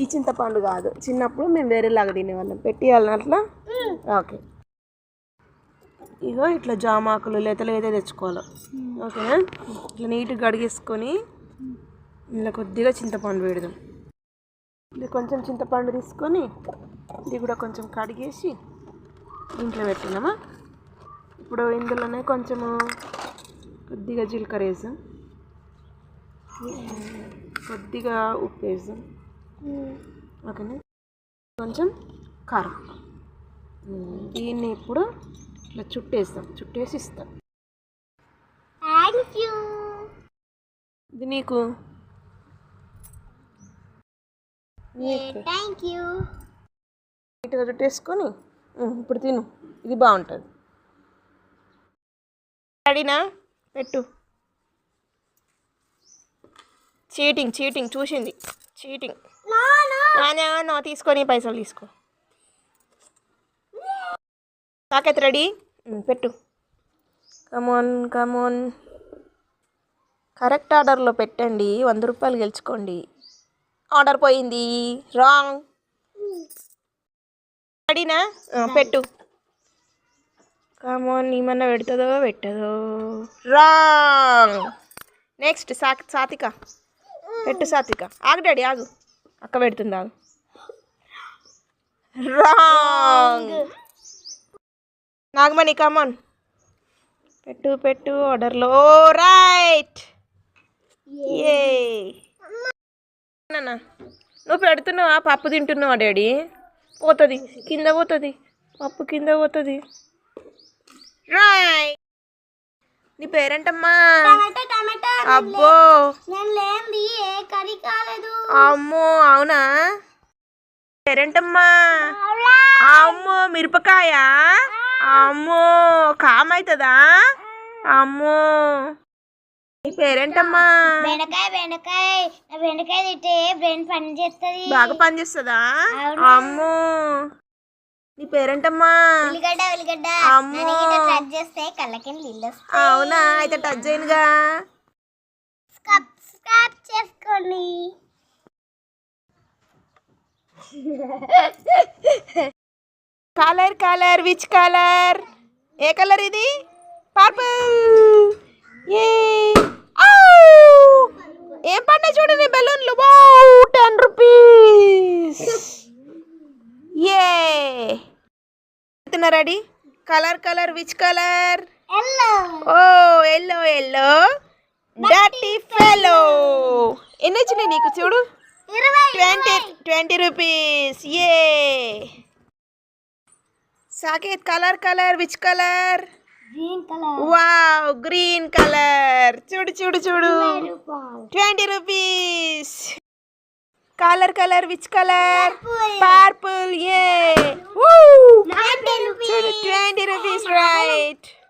ఈ చింతపండు కాదు. చిన్నప్పుడు మేము వేరేలాగా తినేవాళ్ళం. పెట్టియాలని అట్లా? ఓకే. ఇగో ఇట్లా జామాకులు లేతలు అయితే తెచ్చుకోవాలి. ఓకేనా? ఇట్లా నీట్గా కడిగేసుకొని ఇలా కొద్దిగా చింతపండు పెడదాం ఇది కొంచెం చింతపండు తీసుకొని ఇది కూడా కొంచెం కడిగేసి ఇంట్లో పెట్టినామా? ఇప్పుడు ఇందులోనే కొంచెము కొద్దిగా జీలకర్ర వేసాం. కొద్దిగా ఉప్పు వేసాం ఓకేనా? కొంచెం కారం. దీన్ని ఇప్పుడు ఇట్లా చుట్టేస్తాం. చుట్టేసి ఇస్తాం. ఇది నీకు? థ్యాంక్ యూ నీట్గా చుట్టేసుకొని ఇప్పుడు తిను. ఇది బాగుంటుంది. అడినా పెట్టు. చీటింగ్ చీటింగ్ చూసింది. చీటింగ్. నా తీసుకొని పైసలు తీసుకో. సాకెత్ రెడీ? పెట్టు. Come on come on correct ఆర్డర్లో పెట్టండి. వంద రూపాయలు గెలుచుకోండి. ఆర్డర్ పోయింది. రాంగ్. అడినా పెట్టు. కమోన్ ఏమన్నా పెడుతుందో పెట్టదో. రాంగ్. నెక్స్ట్ సా సాతిక. పెట్టు సాతిక ఆగు డాడీ ఆగు. అక్క పెడుతుంది ఆగు. రాంగ్. నాగమణి కమోన్ పెట్టు పెట్టు ఆర్డర్లో రైట్ ఏ నాన్న నువ్వు పెడుతున్నావా? పప్పు తింటున్నావా డాడీ? పోతుంది కింద పోతుంది. పప్పు కింద పోతుంది. రాయ్ నీ పేరేంటమ్మా? టమాటా టమాటా అబ్బో. అమ్మో అవునా? పేరేంటమ్మా? అమ్మో మిరపకాయ? అమ్మో కామవుతుందా అమ్మో. నీ పేరేంటమ్మా? బెండకాయ బెండకాయ నా బెండకాయ తింటే బ్రెయిన్ పని చేస్తుంది. బాగా పనిచేస్తుందా అవును. అమ్మో. నీ పేరేంటమ్మా? ఉల్లిగడ్డ ఉల్లిగడ్డ. అమ్మో. టచ్ చేస్తే కళ్ళకి నీళ్ళు అవునా? అయితే టచ్ చేయనుగా. సబ్స్క్రైబ్ చేసుకోండి కలర్ కలర్ విచ్ కలర్ ఏ కలర్ ఇది? పర్పుల్ ఏ ఏం పడినా చూడండి బెలూన్లు? Ten rupees A ready? Colour colour which colour oh yellow yellow dirty fellow ఎన్ని వచ్చినాయి నీకు? చూడు. Twenty twenty rupees. A Saket colour colour which colour? Wow green colour. చూడు చూడు చూడు. Twenty rupees. Colour colour which colour? Purple. Purple ఏ చూడు twenty rupees right